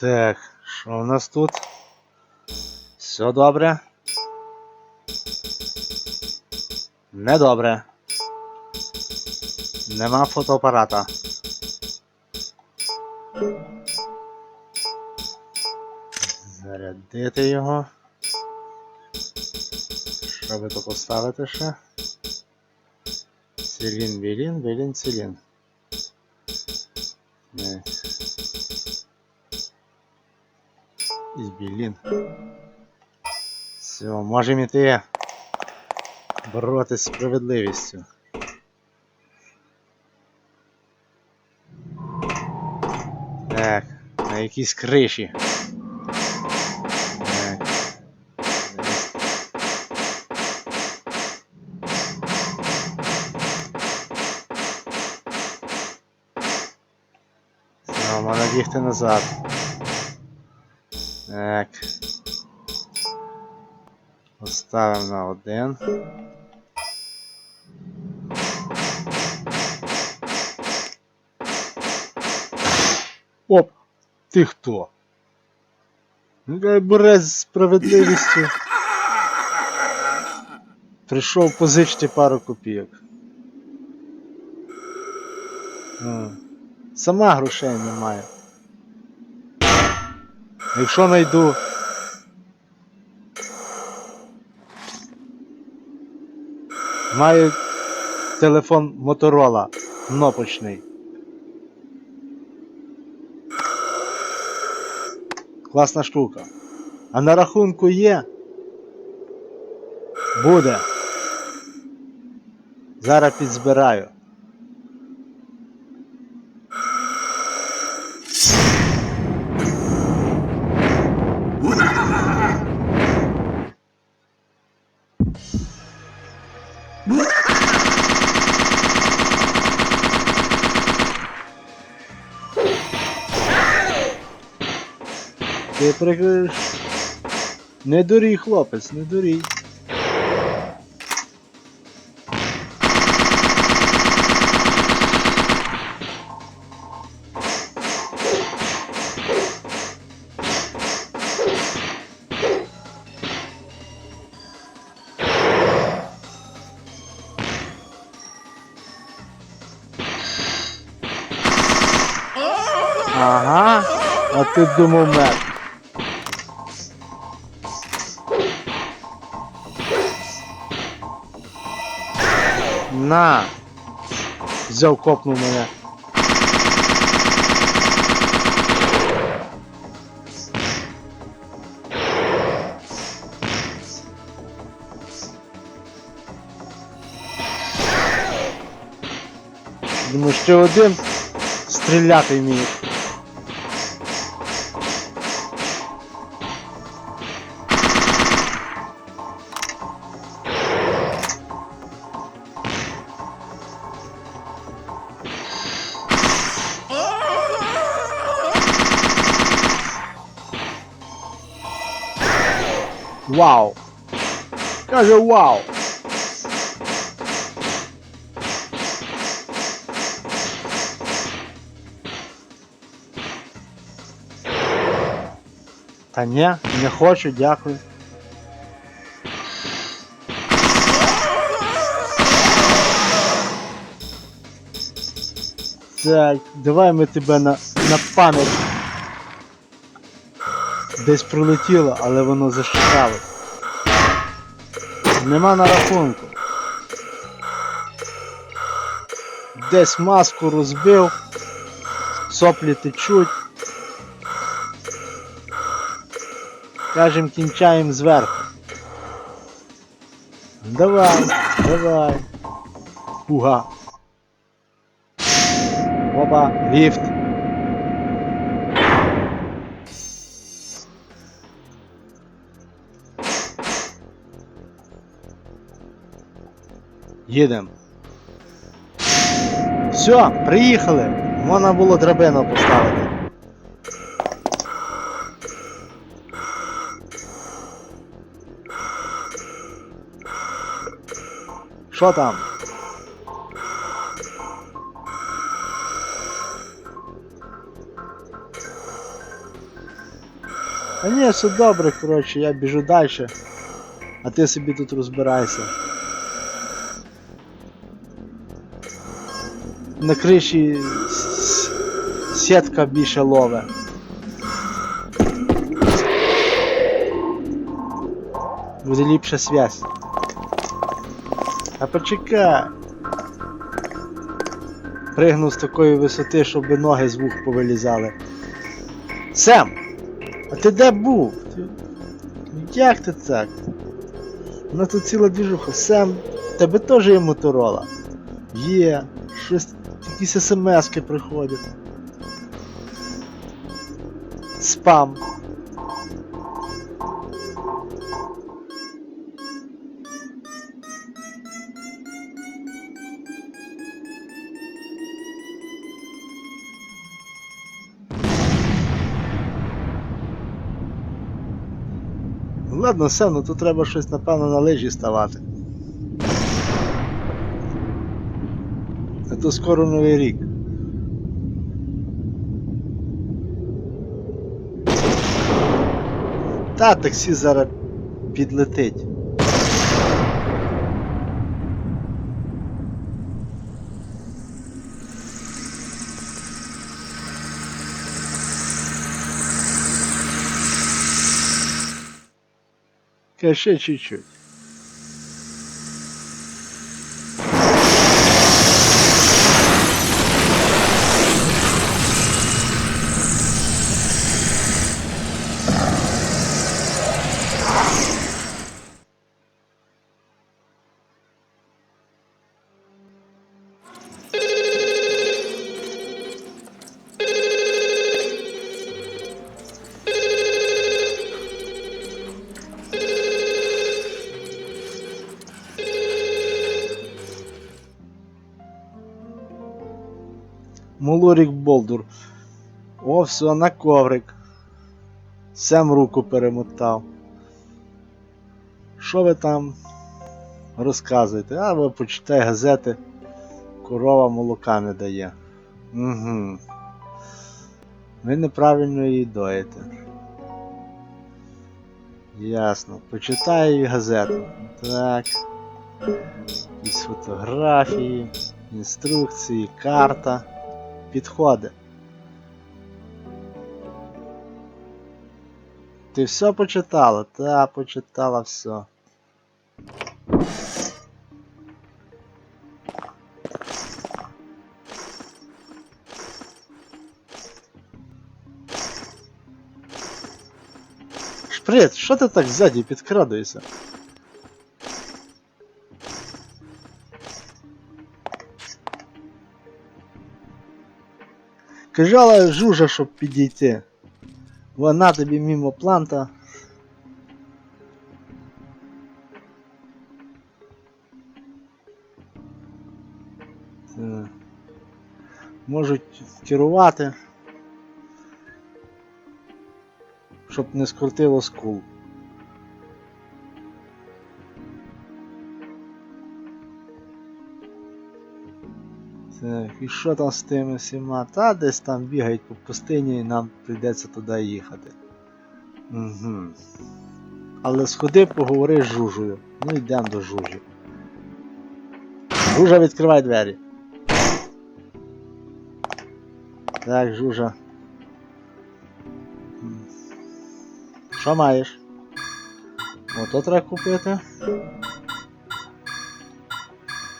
Так, що у нас тут? Все добре. Недобре. Нема фотоапарата. Зарядити його. Що би то поставити ще? Цилін, білін, білін, цилін. І білін. Все, можемо йти боротися з справедливістю. Так, на якійсь криші. Так. Все, можна бігти назад. Так. Поставимо на один. Оп! Ти хто? Ну, кай борець з справедливістю. Прийшов позичити пару копійок. Сама грошей немає. Якщо знайду. Маю телефон Моторола кнопочний. Класна штука. А на рахунку є. Буде. Зараз підзбираю. Ти прикриш. Не дурій, хлопець, не дурій. А ти думав мертв. На! Взяв копнув мене. Думаю, ще один стріляти вміє. Вау! Каже вау! Та ні, не хочу, дякую. Так, давай ми тебе на, на пам'ять. Десь прилетіло, але воно зашикало. Нема на рахунку. Десь маску розбив, соплі течуть. Кажем, кінчаємо зверху. Давай, давай. Пуга. Опа, ліфт. Їдем. Все, приїхали. Можна було драбину поставити. Що там? А ні, все добре, коротше, я біжу далі. А ти собі тут розбирайся. На криші сітка більше лове. Буде ліпша связь. А почекай. Пригнув з такої висоти, щоб ноги з вух повилізали. Сем! А ти де був? Як ти так? У нас тут ціла двіжуха. Сем, тебе теж є моторола? Є. Щось якісь смски приходять. Спам. Ладно, все, ну тут треба щось, напевно, на лижі ставати. А то скоро новий рік. Та таксі зараз підлетить. Ка ще чуть-чуть. Мулорік Болдур. О, все, на коврик. Сем руку перемотав. Що ви там розказуєте? А ви почитай газети. Корова молока не дає. Угу. Ви неправильно її доїте. Ясно. Почитаю газету. Так. Якісь фотографії, інструкції, карта. Підходи. Ти все почитала? Та, почитала все. Шприц, що ти так ззаді підкрадуєшся? Кажала жужа, щоб підійти. Вона тобі мимо планта. Це. Можуть керувати. Щоб не скрутило скул. Так, і що там з тими всіма? Та десь там бігають по пустині і нам прийдеться туди їхати. Угу. Але сходи, поговори з жужею. Ну йдемо до жужі. Жужа, відкривай двері. Так, жужа. Що маєш? Ото треба купити.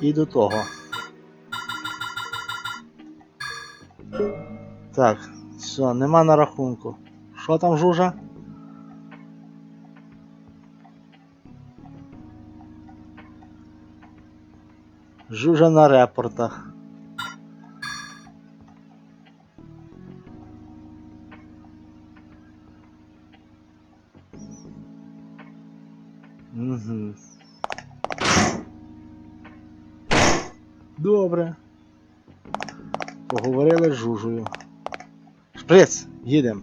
І до того. Так, все, нема на рахунку. Що там жужа? Жужа на репортах. Угу. Добре. Поговорили з жужею. Шприц, їдем.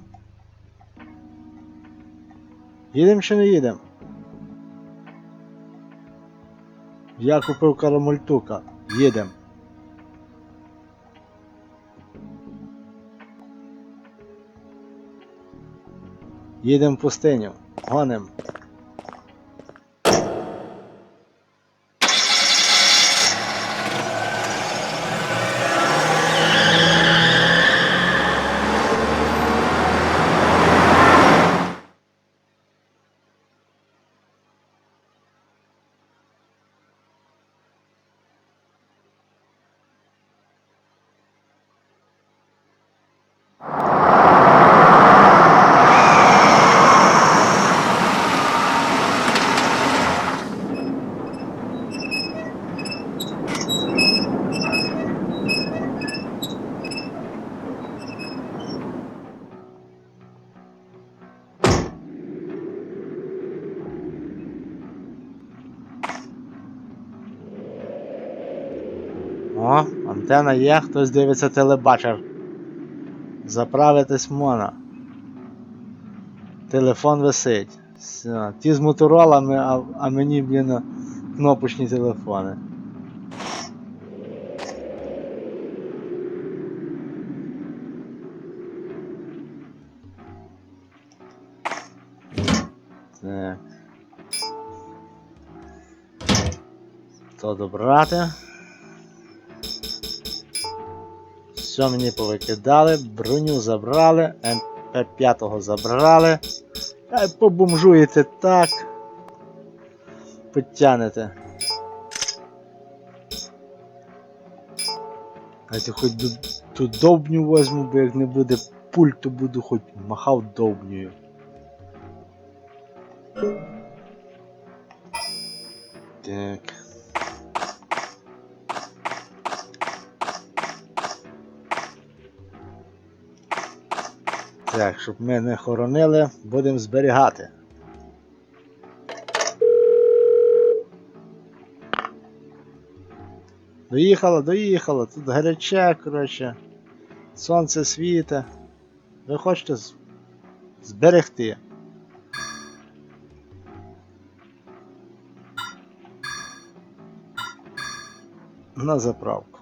Їдем чи не їдем? Я купив карамультука. Їдем. Їдемо в пустиню. Гоним. О, антена є, хтось дивиться телебачер. Заправитись можна. Телефон висить. Все. Ті з моторолами, а, а мені, блін, кнопочні телефони. Так. То добрати. Все мені повикидали, броню забрали, МП5 забрали. Та побомжуєте так. Потягнете. Знаєте, хоч ту, довбню возьму, бо як не буде пуль, то буду хоч махав довбнею. Так. Так, щоб ми не хоронили, будемо зберігати. Доїхала, доїхала, тут гаряче, коротше. Сонце світе. Ви хочете зберегти. На заправку.